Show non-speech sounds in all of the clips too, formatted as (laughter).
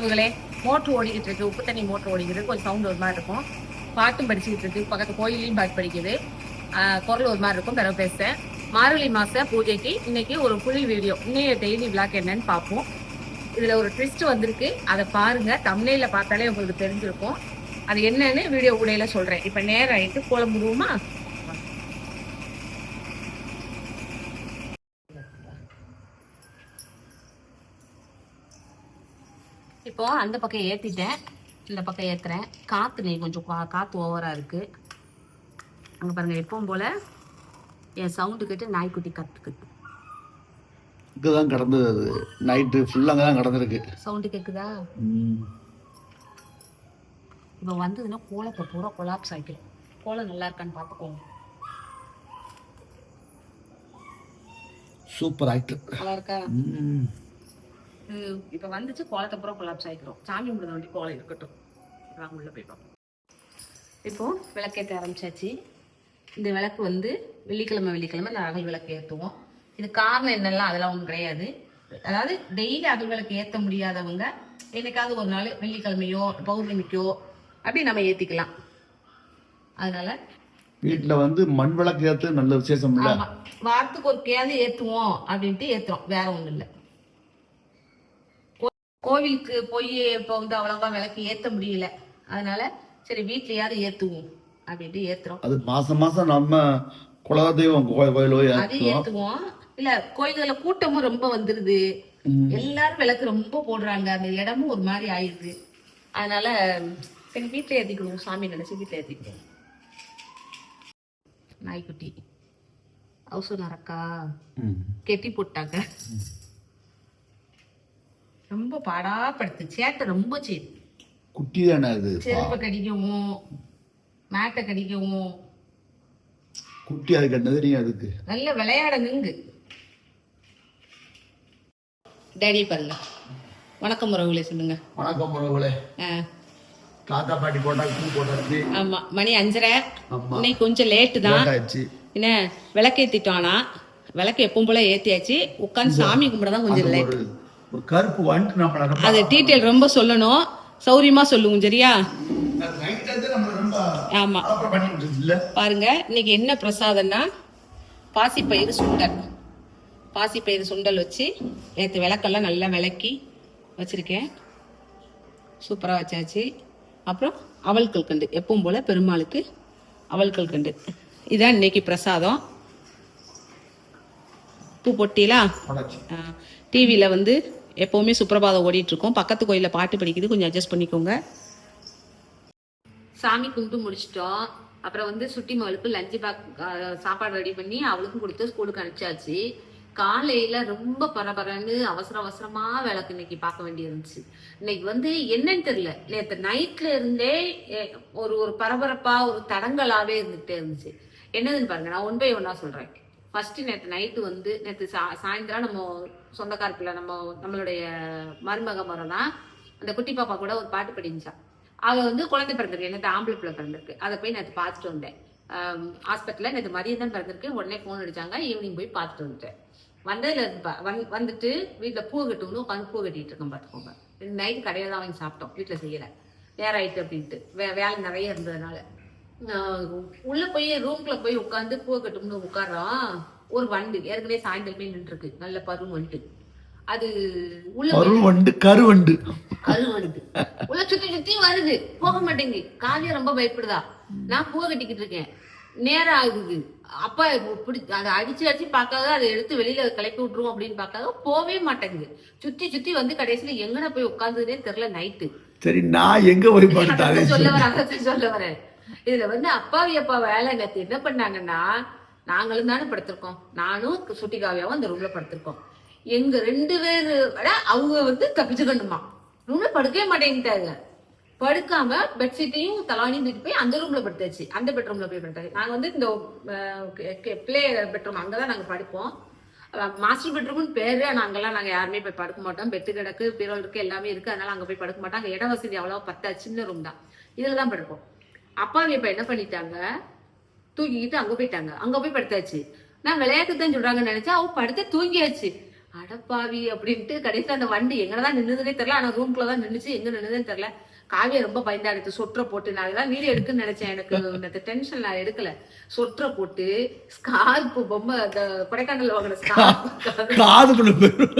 உறவுகளே மோட்ரு ஓடிக்கிட்டு இருக்கு உப்பு தண்ணி மோட்ரு ஓடிக்கிட்டு கொஞ்சம் சவுண்ட் ஒரு மாதிரி இருக்கும். பாட்டும் படிச்சுக்கிட்டு இருக்கு. பக்கத்து கோயிலையும் பாட்டு படிக்குது. ஆஹ் குரல் ஒரு மாதிரி இருக்கும். பிறகு பேசுறேன் மார்கழி மாச பூஜைக்கு இன்னைக்கு ஒரு புலி வீடியோ இன்னைய டெய்லி விளாக் என்னன்னு பார்ப்போம். இதுல ஒரு ட்விஸ்ட் வந்திருக்கு. அதை பாருங்க. தமிழ்ல பார்த்தாலே உங்களுக்கு தெரிஞ்சிருக்கும். அது என்னன்னு வீடியோ உடையில சொல்றேன். இப்ப நேரம் ஆயிட்டு கோலம் முடியுமா இப்போ அந்த பக்கம் ஏத்திட்டேன். இந்த பக்கம் ஏத்துறேன். காத்து நீ கொஞ்சம் கா- காத்து ஓவரா இருக்கு. அங்க பாருங்க எப்பவும் போல என் சவுண்டு கேட்டு நாய்க்குட்டி கத்துக்குது இங்கே தான் கடந்தது அது நைட்டு ஃபுல்லாக அங்கே தான் கடந்திருக்கு. சவுண்டு கேக்குதா? ம். இப்போ வந்ததுன்னா கோலத்தை பூரா கொலாப்ஸ் ஆகிடும் கோலம் நல்லா இருக்கான்னு பார்த்துக்கோங்க. சூப்பர் ஆக்டர் நல்லா இருக்கா? ம். இது இப்போ வந்துச்சு கோலத்தை பூரா கொலாப்ஸ் ஆகிக்கிறோம் சாமி கும்பிட வேண்டி கோலம் இருக்கட்டும். வாங்க உள்ள போய் பார்ப்போம் இப்போ விளக்கேற்ற ஆரம்பிச்சாச்சு. இந்த விளக்கு வந்து வெள்ளிக்கிழமை வெள்ளிக்கிழமை இந்த அகல் விளக்கு ஏற்றுவோம் இது காரணம் என்னெல்லாம் அதெல்லாம் ஒன்றும் கிடையாது. அதாவது டெய்லி அகல் விளக்கு ஏற்ற முடியாதவங்க என்னைக்காவது ஒரு நாள் வெள்ளிக்கிழமையோ பௌர்ணமிக்கோ அப்படி நம்ம ஏற்றிக்கலாம் அதனால வீட்ல வந்து மண் விளக்கு ஏற்று நல்ல விசேஷம் இல்லை? வாரத்துக்கு ஒரு கேது ஏத்துவோம் அப்படின்ட்டு ஏத்துறோம். வேற ஒண்ணும் இல்ல. கோவிலுக்கு போய் இப்போ வந்து அவ்வளவா விளக்கு ஏத்த முடியல. அதனால சரி வீட்லயாவது ஏத்துவோம் அப்படின்ட்டு ஏத்துறோம். அது மாசம் மாசம் நம்ம குலதெய்வம் அது ஏற்றுவோம் ஏத்துவோம். இல்ல கோயில்கள கூட்டமும் ரொம்ப வந்துருது. எல்லாரும் விளக்கு ரொம்ப போடுறாங்க. அந்த இடமும் ஒரு மாதிரி ஆயிடுது. அதனால சரி வீட்டுல ஏத்திக்கிடுவோம். சாமி நினைச்சு வீட்டுல ஏத்திக்கிடுவோம். நாய்க்குட்டி. ஹவுஸ் நரக்கா கெட்டி போட்டாங்க. ரொம்ப பாடாப்படுத்து. சேட்டை ரொம்ப செய்யுது குட்டி தானே அது? செருப்பை கடிக்கவும் மேட்டை கடிக்கவும். குட்டி அதுக்கு என்ன தெரியும் அதுக்கு. நல்ல விளையாட நிங்கு டேடி பாருங்க. வணக்கம் உறவுகளே சொல்லுங்க. வணக்கம் உறவுகளே. தாத்தா பாட்டி போட்டா பூ போட்டாச்சு. ஆமா மணி அஞ்சரை. ஆமா. இன்னைக்கு கொஞ்சம் லேட்டு தான். என்ன விளக்கேத்திட்டோம்னா விளக்கு எப்பவும் போல ஏத்தியாச்சு. உட்காந்து சாமி கும்பிட தான் கொஞ்சம் லேட் ஒரு கருப்பு வந்துட்டு நம்மள அது டீட்டெயில் ரொம்ப சொல்லணும். சௌரியமா சொல்லுவோம் சரியா? ஆமா. பாருங்க இன்னைக்கு என்ன பிரசாதம்னா பாசிப்பயிறு சுண்டல். பாசிப்பயிறு சுண்டல் வச்சு நேற்று விளக்கெல்லாம் நல்லா விளக்கி வச்சிருக்கேன். சூப்பராக வச்சாச்சு. அப்புறம் அவல் கல்கண்டு எப்பவும் போல பெருமாளுக்கு அவல் கல்கண்டு இதான் இன்னைக்கு பிரசாதம். பூ பொட்டிலா போடாச்சு டிவியில் வந்து எப்போவுமே சுப்பிரபாதம் ஓடிட்டு இருக்கும் பக்கத்து கோயிலில் பாட்டு படிக்குது. கொஞ்சம் அட்ஜஸ்ட் பண்ணிக்கோங்க. சாமி கும்பிட்டு முடிச்சிட்டோம். அப்புறம் வந்து சுட்டி மகளுக்கு லஞ்சு பேக் சாப்பாடு ரெடி பண்ணி அவளுக்கும் கொடுத்து ஸ்கூலுக்கு அனுப்பிச்சாச்சு. காலையில ரொம்ப பரபரன்னு அவசர அவசரமா விளக்கு இன்னைக்கு பார்க்க வேண்டியிருந்துச்சு. இன்னைக்கு வந்து என்னன்னு தெரியல. நேற்று நைட்ல இருந்தே ஒரு ஒரு பரபரப்பா ஒரு தடங்களாவே இருந்துகிட்டே இருந்துச்சு. என்னதுன்னு பாருங்க. நான் ஒன் பை ஒன்னா சொல்றேன். ஃபர்ஸ்ட் நேற்று நைட்டு வந்து நேற்று சா சாயந்தரம் நம்ம சொந்தக்கார பிள்ளை நம்ம நம்மளுடைய மருமக மரம் தான் அந்த குட்டி பாப்பா கூட ஒரு பாட்டு படிச்சா அவள் வந்து குழந்தை பிறந்திருக்கு நேற்று ஆம்பளை பிள்ளை பிறந்திருக்கு. அதை போய் நேற்று பார்த்துட்டு வந்தேன். ஹாஸ்பிட்டலில் நேற்று மதியம் தான் பிறந்திருக்கு. உடனே ஃபோன் அடிச்சாங்க ஈவினிங் போய் பார்த்துட்டு வந்துட்டேன். வந்ததுல வந் வந்துட்டு வீட்டில் பூ கட்டுவோம்னு உட்காந்து பூ கட்டிட்டு இருக்கேன் பார்த்துக்கோங்க. நைட்டு கடையில் தான் வாங்கி சாப்பிட்டோம். வீட்டில் செய்யலை. நேரம் ஆயிட்டு அப்படின்ட்டு. வே வேலை நிறைய இருந்ததுனால. உள்ள போய் ரூம்குள்ள போய் உட்காந்து பூ கட்டும்னு உட்காரோம் ஒரு வண்டு. ஏற்கனவே சாயந்தரமே நின்று இருக்கு நல்ல பருவம் வண்டு அது உள்ள போய் கரு வண்டு கரு வண்டு. அது வருது உள்ள சுத்தி சுத்தி வருது. போக மாட்டேங்குது. காவியா ரொம்ப பயப்படுதா? நான் பூவை கட்டிக்கிட்டு இருக்கேன். நேரம் ஆகுது. அப்பா பிடி அதை அடிச்சு அடிச்சு பார்க்காத அதை எடுத்து வெளியில கிளப்பி விட்டுருவோம் அப்படின்னு பார்க்காத போவே மாட்டேங்குது. சுத்தி சுத்தி வந்து கடைசியில எங்கன போய் உட்காந்துனே தெரியல நைட்டு. சரி நான் எங்க போய் (laughs) சொல்ல வரேன் சொல்ல வரேன். இதுல வந்து அப்பாவி அப்பா வேலை என்ன பண்ணாங்கன்னா நாங்களும் தானே படுத்திருக்கோம். நானும் சுட்டி காவியாவும் அந்த ரூம்ல படுத்திருக்கோம். எங்க ரெண்டு பேரு விட அவங்க வந்து தப்பிச்சுக்கணுமா ரூம்ல படுக்கவே மாட்டேங்கிட்டாங்க. படுக்காம பெட்ஷீட்டையும் தலானியும் தூக்கிட்டு போய் அந்த ரூம்ல படுத்தாச்சு. அந்த பெட்ரூம்ல போய் படுத்தாச்சு. நாங்க வந்து இந்த பிளே பெட்ரூம் அங்கதான் நாங்க படுப்போம். மாஸ்டர் பெட்ரூம்னு பேரு ஆனா அங்கெல்லாம் நாங்க யாருமே போய் படுக்க மாட்டோம். பெட்டு கிடக்கு பிறல் இருக்கு எல்லாமே இருக்கு. அதனால அங்க போய் படுக்க மாட்டோம். அங்க இட வசதி அவ்வளவா பத்தா சின்ன ரூம் தான். இதுல தான் படுப்போம். அப்பாவி இப்ப என்ன பண்ணிட்டாங்க? தூக்கிக்கிட்டு அங்க போயிட்டாங்க. அங்க போய் படுத்தாச்சு. நான் விளையாட்டு தான் சொல்றாங்கன்னு நினைச்சா அவ படுத்து தூங்கியாச்சு. அடப்பாவி அப்படின்ட்டு கடைசியில் அந்த வண்டி எங்கதான் நின்னுதுனே தெரியல. ஆனா ரூம்குள்ள தான் நின்னுச்சு. எங்க நின்னுதுன்னு தெரியல. காவியா ரொம்ப பயந்தா எடுத்து சொற்ற போட்டு நான் அதெல்லாம் வீடியோ எடுக்குன்னு நினைச்சேன். எனக்கு இந்த டென்ஷன் நான் எடுக்கல. சொற்ற போட்டு ஸ்கார்ப் பொம்மை அந்த கொடைக்கானல் வாங்கின (laughs) போயிடும்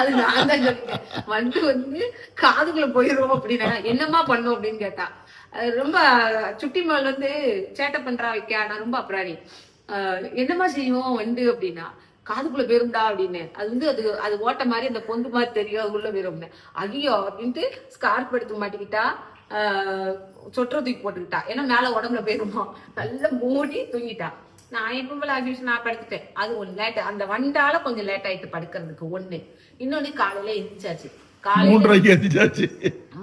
அது நான் தான் சொன்னேன் வண்டு வந்து காதுக்குள்ள போயிரும் அப்படின்னா என்னம்மா பண்ணும் அப்படின்னு கேட்டா ரொம்ப சுட்டி மகள் வந்து சேட்டை பண்றா வைக்க நான் ரொம்ப அப்புறாணி. என்னமா செய்வோம் வண்டு அப்படின்னா காதுக்குள்ள போயிரும்டா அப்படின்னு. அது வந்து அது அது ஓட்ட மாதிரி அந்த பொந்து மாதிரி தெரியும் அது உள்ள போயிரும்னு ஐயோ அப்படின்ட்டு ஸ்கார்ப் எடுத்து மாட்டிக்கிட்டா சொற்ற தூக்கி போட்டுக்கிட்டா. ஏன்னா மேல உடம்புல போயிருமா? நல்லா மூடி தூங்கிட்டா. நான் எப்பவும் போல அபியூஸ் நான் படுத்துட்டேன். அது ஒன்று லேட் அந்த வண்டால கொஞ்சம் லேட் ஆயிட்டு படுக்கிறதுக்கு ஒன்று இன்னொன்று காலையில எந்திரிச்சாச்சு. மூன்றரைக்கு எத்திச்சாச்சு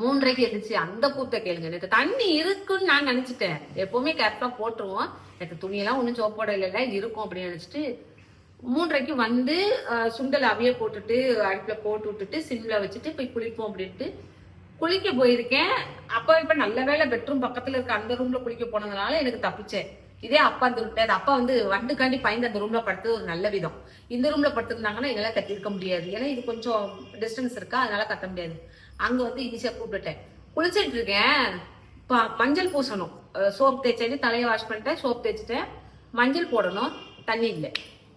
மூன்றரைக்கு எழுந்துச்சு அந்த கூத்த கேளுங்க. நேற்று தண்ணி இருக்குன்னு நான் நினைச்சிட்டேன். எப்பவுமே கரெக்டா போட்டுருவோம். நேற்று துணியெல்லாம் ஒன்றும் சோப்போட இல்லைல்ல இருக்கும் அப்படின்னு நினைச்சிட்டு மூன்றரைக்கு வந்து சுண்டல் அவிய போட்டுட்டு அடுப்புல போட்டு விட்டுட்டு சிம்ல வச்சுட்டு போய் குளிப்போம் அப்படின்ட்டு குளிக்க போயிருக்கேன். அப்பா இப்ப நல்ல வேளை பெட்ரூம் பக்கத்துல இருக்க அந்த ரூம்ல குளிக்க போனதுனால எனக்கு தப்பிச்சேன். இதே அப்பா அந்த அது அப்பா வந்து வண்டுக்காண்டி பயந்து அந்த ரூம்ல படுத்தது ஒரு நல்ல விதம். இந்த ரூம்ல படுத்திருந்தாங்கன்னா என்னால கத்திருக்க முடியாது. ஏன்னா இது கொஞ்சம் டிஸ்டன்ஸ் இருக்கா அதனால கத்த முடியாது. அங்க வந்து ஈஸியா கூப்பிட்டுட்டேன். குளிச்சிட்டு இருக்கேன். ப- மஞ்சள் பூசணும். சோப் தேய்ச்சி தலையை வாஷ் பண்ணிட்டேன் சோப் தேய்ச்சிட்டேன். மஞ்சள் போடணும். தண்ணி இல்லை.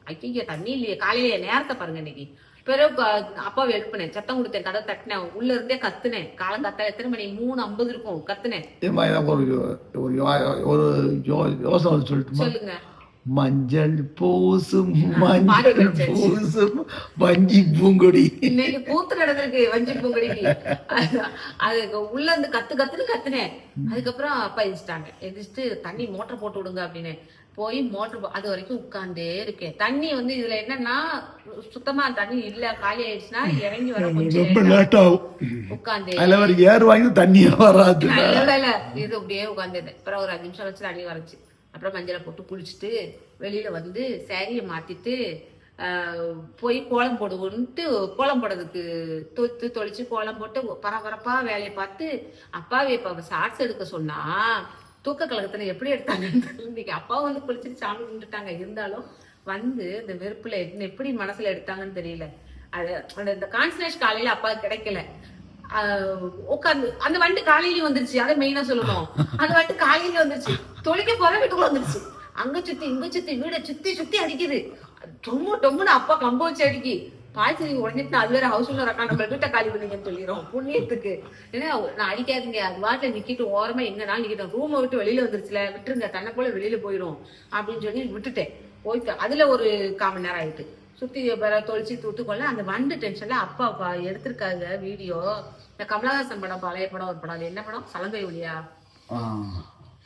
ஐயோ தண்ணி இல்லையே. காலையில நேரத்தை பாருங்க இன்னைக்கு. பிறகு அப்பாவை எழுப்பினேன் சத்தம் கொடுத்தேன் கதை தட்டினேன் உள்ள இருந்தே கத்துனேன். காலம் கத்த எத்தனை மணி? மூணு ஐம்பது இருக்கும் கத்துனேன். எனக்கு ஒரு ஒரு யோசனை வந்து சொல்லட்டுமா? சொல்லுங்க. மஞ்சள் பூசும் (laughs) மஞ்சள். பூசும் வஞ்சி பூங்கொடி. இன்னைக்கு கூத்து நடந்திருக்கு வஞ்சி பூங்கடிக்கு. அது உள்ள இருந்து கத்து கத்துன்னு கத்துனேன். அதுக்கப்புறம் அப்பா எந்திரிச்சிட்டாங்க. எந்திரிச்சிட்டு தண்ணி மோட்டர் போட்டு விடுங்க அப்படின்னு. போய் மோட்டர் அது வரைக்கும் உட்கார்ந்தே இருக்கேன். தண்ணி வந்து இதுல என்னன்னா சுத்தமா தண்ணி இல்ல காலி ஆயிடுச்சுன்னா இறங்கி வர ரொம்ப லேட் ஆகும். உட்கார்ந்தே அதில் ஒரு ஏர் வாங்கி தண்ணியே வராது. வேலை இது அப்படியே உட்காந்துருந்தேன் அப்புறம் ஒரு அஞ்சு நிமிஷம் வச்சு தண்ணி வரச்சு அப்புறம் மஞ்சளை போட்டு குளிச்சுட்டு வெளியில வந்து சேரீயை மாத்திட்டு போய் கோலம் போடுவோன்ட்டு கோலம் போடுறதுக்கு தொத்து தொளிச்சு கோலம் போட்டு பரபரப்பா வேலையை பார்த்து அப்பாவே இப்ப ஷார்ட்ஸ் எடுக்க சொன்னா தூக்க கழகத்துல எப்படி எடுத்தாங்கன்னு இன்னைக்கு அப்பாவும் வந்து குளிச்சுட்டு சாமி கும்பிட்டுட்டாங்க. இருந்தாலும் வந்து இந்த வெறுப்புல என்ன எப்படி மனசுல எடுத்தாங்கன்னு தெரியல. அது அந்த இந்த கான்சன்ட்ரேஷன் காலையில அப்பா கிடைக்கல. உட்காந்து அந்த வண்டு காலையிலயும் வந்துருச்சு. அதை மெயினா சொல்லணும். அந்த வண்டு காலையிலயும் வந்துருச்சு. தொழிக்க போற வீட்டுக்குள்ள வந்துருச்சு. அங்க சுத்தி இங்க சுத்தி வீட சுத்தி சுத்தி அடிக்குது. டொம்மு டொம்முன்னு அப்பா கம்ப வச்சு அடிக்கி. பாய்ச்சி உடஞ்சிட்டு அது வேற ஹவுஸ் ஓனர் அக்கா நம்ம வீட்டை காலி பண்ணிங்கன்னு சொல்லிடுறோம் புண்ணியத்துக்கு. ஏன்னா நான் அடிக்காதீங்க. அது வாட்டில் நிக்கிட்டு ஓரமா எங்கனாலும் நிக்கிட்டோம் ரூமை விட்டு வெளியில வந்துருச்சுல. விட்டுருங்க. தன்னை போல வெளியில போயிடும் அப்படின்னு சொல்லி விட்டுட்டேன். போயிட்டு அதுல ஒரு கால் மணி நேரம் ஆயிட்டு. சுத்தி வேற தொளிச்சு தூத்துக்கொள்ள அந்த வண்டு டென்ஷன்ல அப்பா அப்பா எடுத்திருக்காங்க வீடியோ இந்த கமலஹாசன் படம் பழைய படம் ஒரு படம். என்ன படம்? சலங்கை ஒளியா.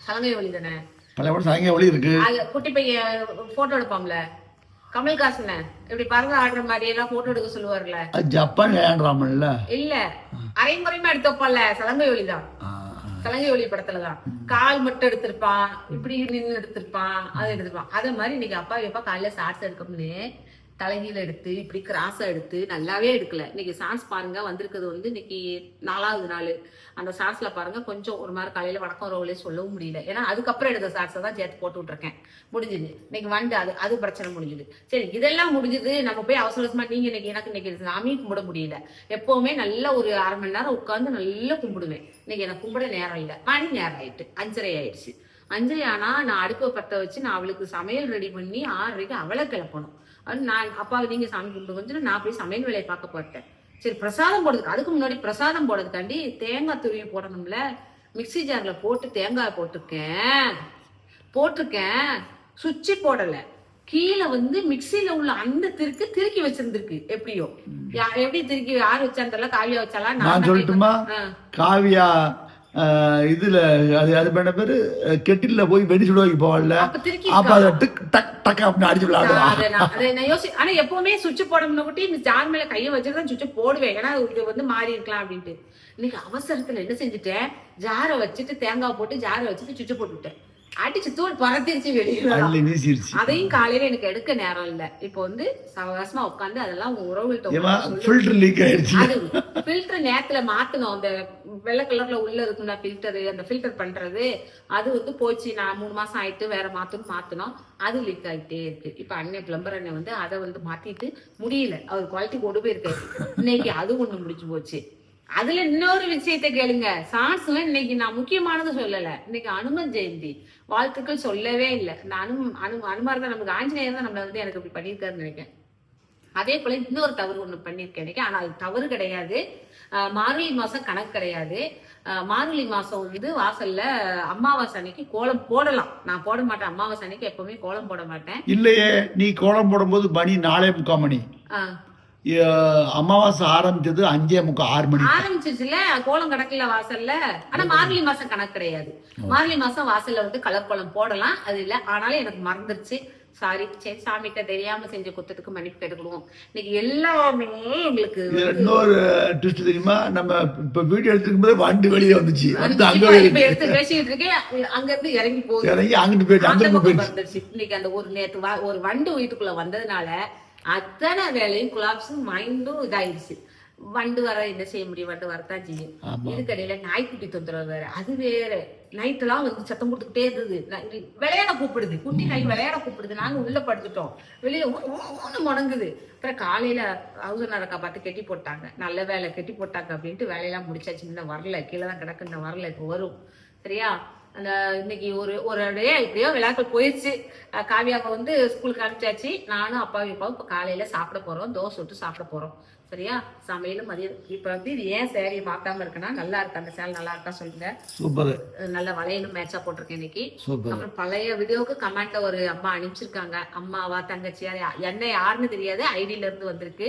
சலங்கை ஒளி தானே? பழைய படம் சாயங்காலம் ஒளி இருக்கு. அது குட்டி பையன் போட்டோ எடுப்பாம்ல கமல்ஹாசன் இப்படி பறவை ஆடுற மாதிரி எல்லாம் போட்டோ எடுக்க சொல்லுவார்ல. ஜப்பான் இல்ல. அரைமுறையுமா எடுத்தப்பால சலங்கை ஒளி தான். ஆ. சலங்கை ஒளி படத்துலதான் கால் மட்டும் எடுத்திருப்பான். இப்படி நின்னு எடுத்திருப்பான். அது எடுத்திருப்பான். அதே மாதிரி இன்னைக்கு அப்பா எப்பா காலையில ஷார்ட்ஸ் எடுக்கணும்னு தலைகீழ எடுத்து இப்படி கிராஸா எடுத்து நல்லாவே எடுக்கல. இன்னைக்கு சான்ஸ் பாருங்க வந்திருக்கிறது வந்து இன்னைக்கு நாலாவது நாள். அந்த சான்ஸ்ல பாருங்க கொஞ்சம் ஒரு மாதிரி காலையில வணக்கம் ரோலே சொல்லவும் முடியல. ஏன்னா அதுக்கப்புறம் எடுத்த ஷார்ட்ஸை தான் சேர்த்து போட்டு விட்டுருக்கேன். முடிஞ்சுது. இன்னைக்கு வந்து அது அது பிரச்சனை முடிஞ்சுது. சரி இதெல்லாம் முடிஞ்சது. நம்ம போய் அவசரமா நீங்க இன்னைக்கு எனக்கு இன்னைக்கு சாமி கும்பிட முடியல. எப்பவுமே நல்ல ஒரு அரை மணி நேரம் உட்காந்து நல்லா கும்பிடுவேன். இன்னைக்கு எனக்கு கும்பிட நேரம் இல்லை. மணி நேரம் ஆயிட்டு அஞ்சரை ஆயிடுச்சு. அஞ்சரை ஆனா நான் அடுப்பை பத்த வச்சு நான் அவளுக்கு சமையல் ரெடி பண்ணி ஆறரைக்கு அவளை கிளப்பணும். அது நான் அப்பா நீங்க சாமி கும்பிட்டு வந்து நான் போய் சமையல் வேலையை பார்க்க போட்டேன் சரி பிரசாதம் போடுறதுக்கு அதுக்கு முன்னாடி பிரசாதம் போடுறதுக்காண்டி தேங்காய் துருவி போடணும்ல. மிக்ஸி ஜார்ல போட்டு தேங்காய் போட்டிருக்கேன். போட்டிருக்கேன். சுவிட்சு போடல. கீழே வந்து மிக்ஸில உள்ள அந்த திருக்கு திருக்கி வச்சிருந்திருக்கு. எப்படியோ. எப்படி திருக்கி யார் வச்சான்னு தெரியல காவியா வச்சாலா நான் சொல்லட்டுமா. காவியா இதுல அது அது பண்ண பேரு கெட்டில்ல போய் வெடி சுடுவாங்க போவாள்ல. அப்ப அதை டிக் டக் டக் அப்படின்னு அடிச்சு விளையாடுவான் ஆனா எப்பவுமே சுவிட்ச் போடணும்னு கூட்டி இந்த ஜார் மேல கையை வச்சுட்டு தான் சுவிட்ச் போடுவேன். ஏன்னா இது வந்து மாறி இருக்கலாம் அப்படின்ட்டு. இன்னைக்கு அவசரத்துல என்ன செஞ்சுட்டேன்? ஜாரை வச்சுட்டு தேங்காய் போட்டு ஜாரை வச்சுட்டு சுவிட்ச் போட்டு விட்டேன் அடிச்சு தூள் பறத்திருச்சு வீசிருச்சு. அதையும் காலையில எனக்கு எடுக்க நேரம் இல்ல. இப்போ வந்து சவகாசமா உட்காந்து அதெல்லாம் உறவுகள்ட்ட அது ஃபில்டர் நேரத்துல மாத்தணும். அந்த வெள்ளை கலர்ல உள்ள இருக்கும்ல ஃபில்டர் அந்த ஃபில்டர் பண்றது அது வந்து போச்சு. நான் மூணு மாசம் ஆயிட்டு வேற மாத்தணும் மாத்தணும். அது லீக் ஆயிட்டே இருக்கு. இப்ப அண்ணன் பிளம்பர் அண்ணன் வந்து அதை வந்து மாத்திட்டு முடியல. அவர் குவாலிட்டி கொண்டு போயிருக்காரு. இன்னைக்கு அது ஒண்ணு முடிஞ்சு போச்சு. அதுல இன்னொரு விஷயத்தை கேளுங்க. சான்ஸ்ல இன்னைக்கு நான் முக்கியமானது சொல்லல. இன்னைக்கு அனுமன் ஜெயந்தி. வாழ்த்துக்கள் சொல்லவே இல்லை. இந்த அனு அனு அனுமார் தான் நமக்கு ஆஞ்சநேயர் தான் நம்மள வந்து எனக்கு இப்படி பண்ணியிருக்காருன்னு நினைக்கிறேன். அதே போல இன்னொரு தவறு ஒண்ணு பண்ணியிருக்கேன் இன்னைக்கு ஆனா அது தவறு கிடையாது. மார்கழி மாசம் கணக்கு கிடையாது. மார்கழி மாசம் வந்து வாசல்ல அமாவாசை அன்னைக்கு கோலம் போடலாம். நான் போட மாட்டேன். அமாவாசை அன்னைக்கு எப்பவுமே கோலம் போட மாட்டேன். இல்லையே நீ கோலம் போடும்போது மணி நாலே முக்கால் மணி. அமாவாசை ஆரம்பிச்சது அஞ்சே முக்கால் ஆறு மணி ஆரம்பிச்சிருச்சுல கோலம் கணக்குல வாசல்ல. ஆனா மார்கழி மாசம் கணக்கு கிடையாது. மார்கழி மாசம் வாசல்ல வந்து கலர் கோலம் போடலாம். அது இல்ல ஆனாலும் எனக்கு மறந்துருச்சு. சாரி சரி சாமிகிட்ட தெரியாம செஞ்ச குத்தத்துக்கு மன்னிப்பு கேட்டுக்கிடுவோம். இன்னைக்கு எல்லாமே எங்களுக்கு இன்னொரு ட்விஸ்ட் தெரியுமா? நம்ம இப்ப வீடியோ எடுத்துக்கும் போது வண்டி வெளியே வந்துச்சு. வந்து அங்க எடுத்து பேசிட்டு இருக்கேன். அங்க இருந்து இறங்கி போகுது. இறங்கி அங்கிட்டு போயிட்டு அந்த அந்த பக்கம் வந்துருச்சு. இன்னைக்கு அந்த ஒரு நேத்து ஒரு வண்டு வீட்டுக்குள்ள வந்ததுனால அத்தனை வேலையும் குலாப்ஸும் மைண்டும் இதாயிடுச்சு. வண்டு வர என்ன செய்ய முடியும்? வண்டு வரத்தான் செய்யும். இதுக்கடையில நாய்க்குட்டி தொந்தரவு வேற. அது வேற. நைட் எல்லாம் வந்து சத்தம் கொடுத்துக்கிட்டே இருந்தது. விளையாட கூப்பிடுது. குட்டி நாய் விளையாட கூப்பிடுது. நாங்க உள்ள படுத்துட்டோம். வெளியில ஒன்று முடங்குது. அப்புறம் காலையில ஹவுஸ் அக்கா பார்த்து கெட்டி போட்டாங்க. நல்ல வேலை. கெட்டி போட்டாங்க அப்படின்ட்டு வேலையெல்லாம் முடிச்சாச்சு. இன்னும் வரல. கீழே தான் கிடக்கு. இன்னும் வரல. இப்போ வரும். சரியா? அந்த இன்னைக்கு ஒரு ஒரு டே இப்படியோ விழாக்கள் போயிடுச்சு. காவியாவை வந்து ஸ்கூலுக்கு அனுப்பிச்சாச்சு. நானும் அப்பாவும் அப்பாவும் இப்போ காலையில் சாப்பிட போகிறோம் தோசை விட்டு சாப்பிட போகிறோம் சரியா? சமையலும் மதியம் இப்போ வந்து இது ஏன் சேரீ மாத்தாம இருக்குன்னா நல்லா இருக்கு. அந்த சேலை நல்லா இருக்கா சொல்லுங்க. சூப்பர். நல்ல வளையலும் மேட்சா போட்டிருக்கேன் இன்னைக்கு. அப்புறம் பழைய வீடியோவுக்கு கமெண்ட்ல ஒரு அம்மா அனுப்பிச்சிருக்காங்க. அம்மாவா தங்கச்சியா என்ன யாருன்னு தெரியாது. ஐடியில இருந்து வந்திருக்கு.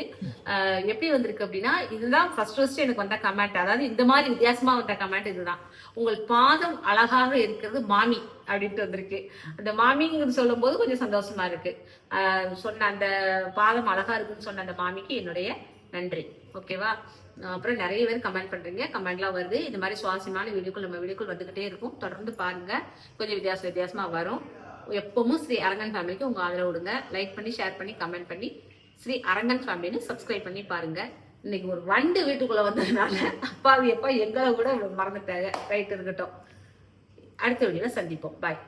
எப்படி வந்திருக்கு அப்படின்னா இதுதான் ஃபர்ஸ்ட் ஃபர்ஸ்ட் எனக்கு வந்த கமெண்ட் அதாவது இந்த மாதிரி வித்தியாசமா வந்த கமெண்ட் இதுதான். உங்கள் பாதம் அழகாக இருக்கிறது மாமி அப்படின்ட்டு வந்திருக்கு. அந்த மாமிங்கிறது சொல்லும் போது கொஞ்சம் சந்தோஷமா இருக்கு. சொன்ன அந்த பாதம் அழகா இருக்குன்னு சொன்ன அந்த மாமிக்கு என்னுடைய நன்றி. ஓகேவா? அப்புறம் நிறைய பேர் கமெண்ட் பண்றீங்க. கமெண்ட்லாம் வருது. இந்த மாதிரி சுவாரஸ்யமான வீடியோக்கள் நம்ம வீடியோக்கள் வந்துகிட்டே இருக்கும். தொடர்ந்து பாருங்க. கொஞ்சம் வித்தியாச வித்தியாசமா வரும். எப்பவும் ஸ்ரீ அரங்கன் ஃபேமிலிக்கு உங்க ஆதரவு விடுங்க. லைக் பண்ணி ஷேர் பண்ணி கமெண்ட் பண்ணி ஸ்ரீ அரங்கன் ஃபேமிலின்னு சப்ஸ்கிரைப் பண்ணி பாருங்க. இன்னைக்கு ஒரு வண்டு வீட்டுக்குள்ள வந்ததுனால அப்பாவி அப்பா எங்களை கூட மறந்துட்டாங்க. ரைட் இருக்கட்டும். அடுத்த வீடியோல சந்திப்போம். பாய்